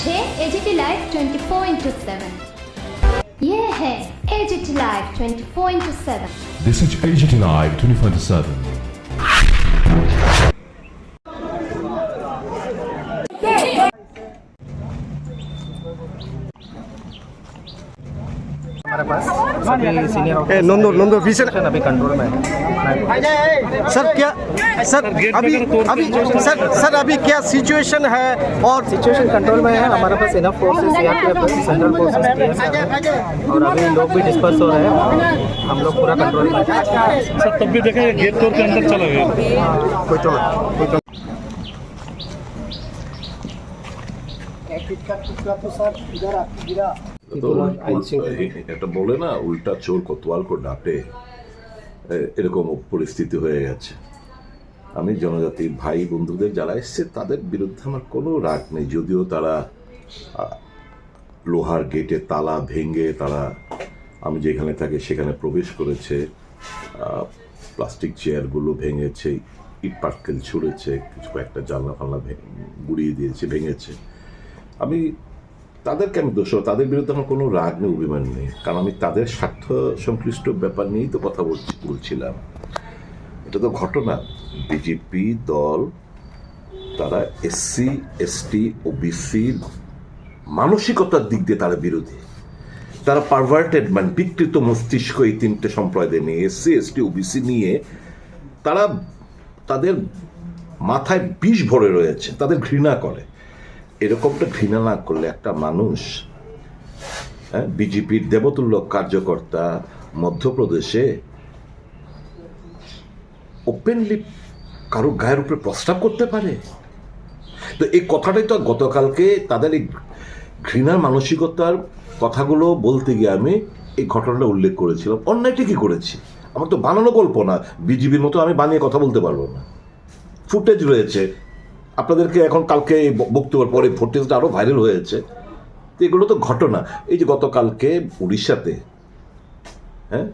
है AGT live 24 into seven ये है AGT live 24 into seven this is AGT live 24 into seven सभी senior A, Nandu Nandu officer अभी control में है। सर क्या सर अभी अभी सर सर अभी क्या सिचुएशन है? और सिचुएशन कंट्रोल में है हमारे पास enough forces CRPF central forces और अभी लोग भी डिस्पर्स हो रहे हैं हम लोग पूरा कंट्रोल में सर तब भी देखें गेट तोड़ के अंदर चला गया। कोई चलो कोई चलो তো একটা বলে না উল্টা চোর কোতোয়াল কো ডাটে এরকম পরিস্থিতি হয়ে গেছে। আমি জনজাতি ভাই বন্ধুদের যারা এসছে তাদের বিরুদ্ধে আমার কোনো রাগ নেই। যদিও তারা লোহার গেটে তালা ভেঙে তারা আমি যেখানে থাকি সেখানে প্রবেশ করেছে প্লাস্টিক চেয়ারগুলো ভেঙেছে ইট পাটকেল ছুঁড়েছে কিছু কয়েকটা জানলা ফালনা ভে- গুড়িয়ে দিয়েছে ভেঙেছে। আমি তাদেরকে আমি দোষ তাদের বিরুদ্ধে আমার কোনো রাগ নেই, অভিমান নেই। কারণ আমি তাদের স্বার্থ সংশ্লিষ্ট ব্যাপার নিয়েই তো কথা বলছি, বলছিলাম। এটা তো ঘটনা। বিজেপি দল, তারা এসসি এসটি ও বিসির মানসিকতার দিক দিয়ে তারা বিরোধী। তারা পারভার্টেড মানে বিকৃত মস্তিষ্ক এই তিনটে সম্প্রদায় নিয়ে এসসি এসটি ওবিসি নিয়ে তারা তাদের মাথায় বিষ ভরে রয়েছে, তাদের ঘৃণা করে। এরকমটা ঘৃণা না করলে একটা মানুষ হ্যাঁ বিজেপির দেবতুল্য কার্যকর্তা মধ্যপ্রদেশে ওপেনলি কারও গায়ের উপরে প্রস্তাব করতে পারে? তো এই কথাটাই তো গতকালকে তাদের এই ঘৃণার মানসিকতার কথাগুলো বলতে গিয়ে আমি এই ঘটনাটা উল্লেখ করেছিলাম। অন্যায়টা কি করেছি। আমার তো বানানো গল্প না। বিজিবির মতো আমি বানিয়ে কথা বলতে পারব না। ফুটেজ রয়েছে। আপনাদেরকে এখন কালকে বক্তব্যের পরে ফুটেজটা আরও ভাইরাল হয়েছে। তো এগুলো তো ঘটনা। এই যে গতকালকে উড়িষ্যাতে হ্যাঁ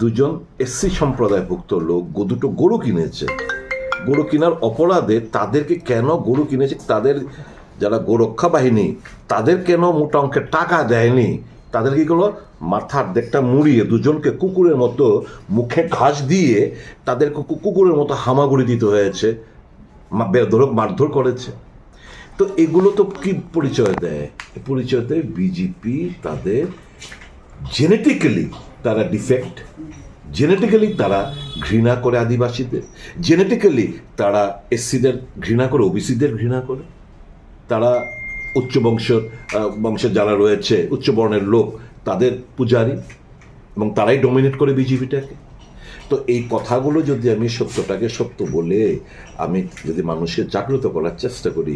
দুজন এসসি সম্প্রদায়ভুক্ত লোক দুটো গরু কিনেছে। গরু কেনার অপরাধে তাদেরকে কেন গরু কিনেছে? তাদের যারা গোরক্ষা বাহিনী, তাদের কেন মোটা অঙ্কের টাকা দেয়নি? তাদের কি করল? মাথার দেখটা মুড়িয়ে দুজনকে কুকুরের মতো মুখে ঘাস দিয়ে তাদেরকে কুকুরের মতো হামাগুড়ি দিতে হয়েছে। বেধরক মারধর করেছে। তো এগুলো তো কি পরিচয় দেয়? পরিচয় দেয় বিজেপি তাদের জেনেটিক্যালি তারা ডিফেক্ট জেনেটিক্যালি তারা ঘৃণা করে আদিবাসীদের জেনেটিক্যালি তারা এসসিদের ঘৃণা করে ওবিসিদের ঘৃণা করে। তারা উচ্চ বংশ বংশের যারা রয়েছে উচ্চ বর্ণের লোক, তাদের পূজারী এবং তারাই ডমিনেট করে বিজেপিটাকে তো এই কথাগুলো যদি আমি সত্যটাকে সত্য বলে আমি যদি মানুষকে জাগ্রত করার চেষ্টা করি,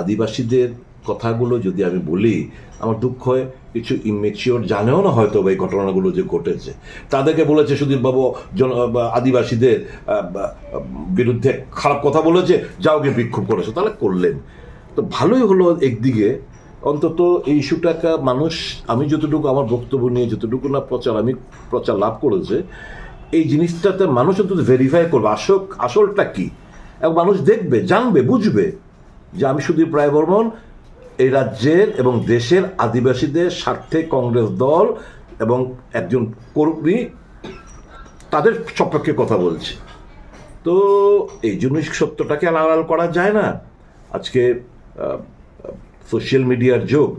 আদিবাসীদের কথাগুলো যদি আমি বলি, আমার দুঃখ হয়, কিছু ইমেচিওর জানেও না হয়তো এই ঘটনাগুলো যে ঘটেছে। তাদেরকে বলেছে সুদীপ বাবু, জন আদিবাসীদের বিরুদ্ধে খারাপ কথা বলেছে, যাও গিয়ে বিক্ষোভ করেছে। তাহলে করলেন। তো ভালোই হলো একদিকে। অন্তত এই ইস্যুটাকে মানুষ, আমি যতটুকু আমার বক্তব্য নিয়ে যতটুকু না প্রচার, আমি প্রচার লাভ করেছে এই জিনিসটাতে মানুষ অন্তত ভেরিফাই করবে, আসল আসলটা কি? এবং মানুষ দেখবে, জানবে, বুঝবে যে আমি সুদীপ রায় বর্মন, এই রাজ্যের এবং দেশের আদিবাসীদের স্বার্থে কংগ্রেস দল এবং একজন কর্মী তাদের সপক্ষে কথা বলছে। তো এই জন্যই সত্যটাকে আড়াল করা যায় না। আজকে সোশ্যাল মিডিয়ার যুগ,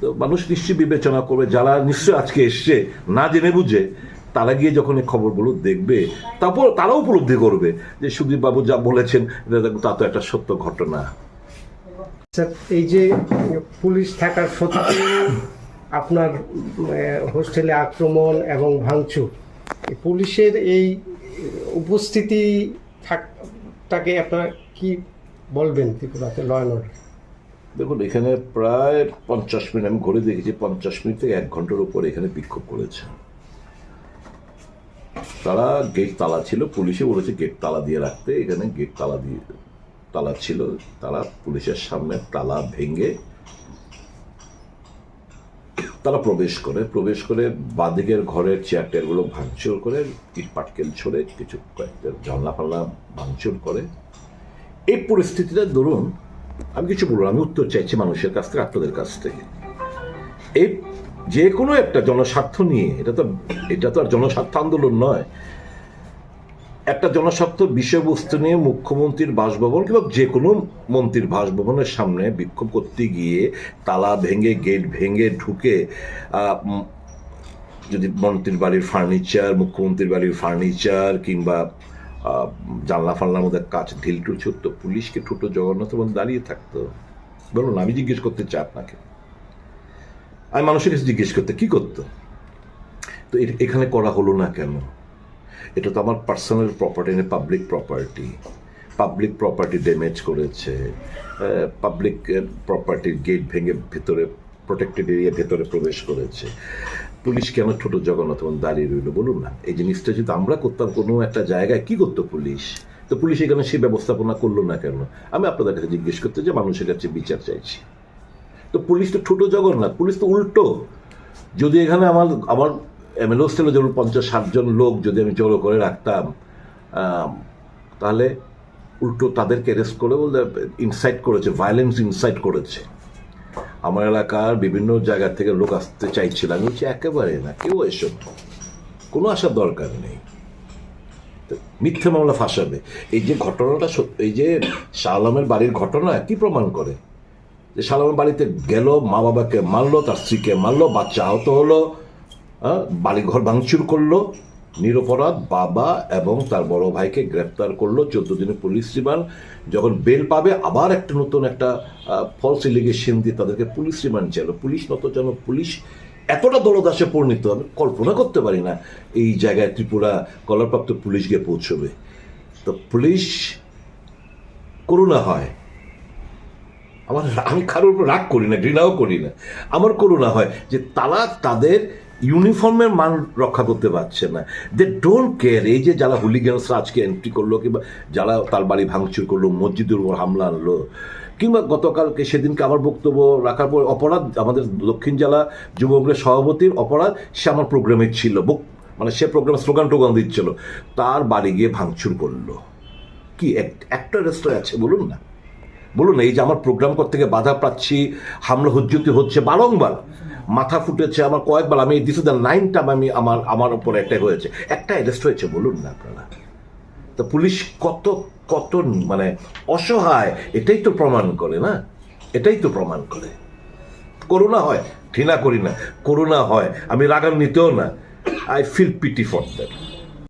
তো মানুষ নিশ্চয়ই বিবেচনা করবে, যারা নিশ্চয়ই আজকে এসছে, না জেনে বুঝে তারা গিয়ে যখন এই খবরগুলো দেখবে তারপর তারাও উপলব্ধি করবে যে সুদীপ বাবু যা বলেছেন তা তো একটা সত্য ঘটনা। স্যার এই যে পুলিশ থাকার সত্ত্বেও আপনার হোস্টেলে আক্রমণ এবং ভাঙচুর পুলিশের এই উপস্থিতি থাকটাকে আপনার কি বলবেন ত্রিপুরাতে ল অ্যান্ড অর্ডার? দেখুন এখানে প্রায় পঞ্চাশ মিনিট আমি ঘুরে দেখেছি পঞ্চাশ মিনিট থেকে এক ঘণ্টার উপর এখানে বিক্ষোভ করেছে। তারা গেট তালা ছিল, পুলিশে বলেছে গেট তালা দিয়ে রাখতে, এখানে গেট তালা দিয়ে, তালা ছিল, তারা পুলিশের সামনে তালা ভেঙে তারা প্রবেশ করে প্রবেশ করে বাদিকের ঘরের চেয়ার টেয়ারগুলো ভাঙচুর করে, ইট পাটকেল ছড়ে কিছু কয়েকটা জানলা ফাল্লা ভাঙচুর করে। এই পরিস্থিতিটা ধরুন, আমি কিছু বলব আমি উত্তর চাইছি মানুষের কাছ থেকে, আপনাদের কাছ থেকে। এই যে কোনো একটা জনস্বার্থ নিয়ে, এটা তো এটা তো আর জনস্বার্থ আন্দোলন নয়। একটা জনস্বার্থ বিষয়বস্তু নিয়ে মুখ্যমন্ত্রীর বাসভবন কিংবা যে কোনো মন্ত্রীর বাসভবনের সামনে বিক্ষোভ করতে গিয়ে তালা ভেঙে, গেট ভেঙে ঢুকে যদি মন্ত্রীর বাড়ির ফার্নিচার, মুখ্যমন্ত্রীর বাড়ির ফার্নিচার কিংবা জানলা ফাল্লার মধ্যে কাজ ঢিল টুল ছুটতো পুলিশকে ঠুটো জগন্নাথ দাঁড়িয়ে থাকতো। বলুন, আমি জিজ্ঞেস করতে চাই আপনাকে। আমি মানুষের কাছে জিজ্ঞেস করতে, কি করতো? তো এখানে করা হলো না কেন? এটা তো আমার পার্সোনাল প্রপার্টি না public property public property damage করেছে। পাবলিক প্রপার্টির গেট ভেঙে ভেতরে প্রোটেক্টেড এরিয়া ভেতরে প্রবেশ করেছে। পুলিশ কেন ছোট জগন্নাথ দাঁড়িয়ে রইল বলুন না? এই জিনিসটা যদি আমরা করতাম কোনো একটা জায়গায়, কি করতো পুলিশ? তো পুলিশ এখানে সেই ব্যবস্থাপনা করল না কেন? আমি আপনাদের কাছে জিজ্ঞেস করতে যে মানুষের কাছে বিচার চাইছি। তো পুলিশ তো ছোট জগন্নাথ, পুলিশ তো উল্টো। যদি এখানে আমার আমার এমএলও ছিল যেমন পঞ্চাশ ষাটজন লোক যদি আমি জড়ো করে রাখতাম তাহলে উল্টো তাদেরকে অ্যারেস্ট করে বলতে ইনসাইট করেছে ভায়োলেন্স ইনসাইট করেছে। আমার এলাকার বিভিন্ন জায়গা থেকে লোক আসতে চাইছিল, আমি বলছি, একেবারে না, কেউ এসব, কোনো আসার দরকার নেই। মিথ্যে মামলা ফাঁসাবে। এই যে ঘটনাটা এই যে শাহ আলমের বাড়ির ঘটনা, কি প্রমাণ করে? যে সালামের বাড়িতে গেল, মা বাবাকে মারলো, তার স্ত্রীকে মারলো, বাচ্চা আহত হলো বাড়িঘর ভাঙচুর করল, নিরপরাধ বাবা এবং তার বড় ভাইকে গ্রেপ্তার করল, চোদ্দ দিনের পুলিশ রিমান্ড। যখন বেল পাবে, আবার একটা নতুন একটা ফলস ইলিগেশন দিয়ে তাদেরকে পুলিশ রিমান্ড চাইল। পুলিশ নত যেন পুলিশ এতটা দলদাসে পরিণত আমি কল্পনা করতে পারি না এই জায়গায় ত্রিপুরা কলারপ্রাপ্ত পুলিশ গিয়ে পৌঁছবে। তো পুলিশ করুণা হয় আমার আমি কারোর উপর রাগ করি না, ঘৃণাও করি না। আমার করুণা হয় যে তারা তাদের ইউনিফর্মের মান রক্ষা করতে পারছে না। দে ডোন্ট কেয়ার এই যে যারা হুলিগানসরা আজকে এন্ট্রি করল কিংবা যারা তার বাড়ি ভাঙচুর করল, মসজিদের উপর হামলা আনলো, কিংবা গতকালকে সেদিনকে আমার বক্তব্য রাখার পর অপরাধ, আমাদের দক্ষিণ জেলা যুবকের সভাপতির অপরাধ, সে আমার প্রোগ্রামে ছিল। মানে সে প্রোগ্রামে স্লোগান টোগান দিচ্ছিল, তার বাড়ি গিয়ে ভাঙচুর করল। কি একটা রেস্তোরাঁ আছে বলুন না। বলুন এই যে আমার প্রোগ্রাম করতে গিয়ে বাধা পাচ্ছি, হামলা হুজ্জুতি হচ্ছে, বারংবার মাথা ফুটেছে, আমার কয়েকবার আমি দিস দ্য নাইন টাইম আমি আমার আমার উপর অ্যাটাক হয়েছে। একটা অ্যারেস্ট হয়েছে, বলুন না আপনারা। তো পুলিশ কত কত মানে অসহায়, এটাই তো প্রমাণ করে না। এটাই তো প্রমাণ করে। করোনা হয়, ঘৃণা করি না করোনা হয়, আমি রাগান্বিতও না। I feel pity for that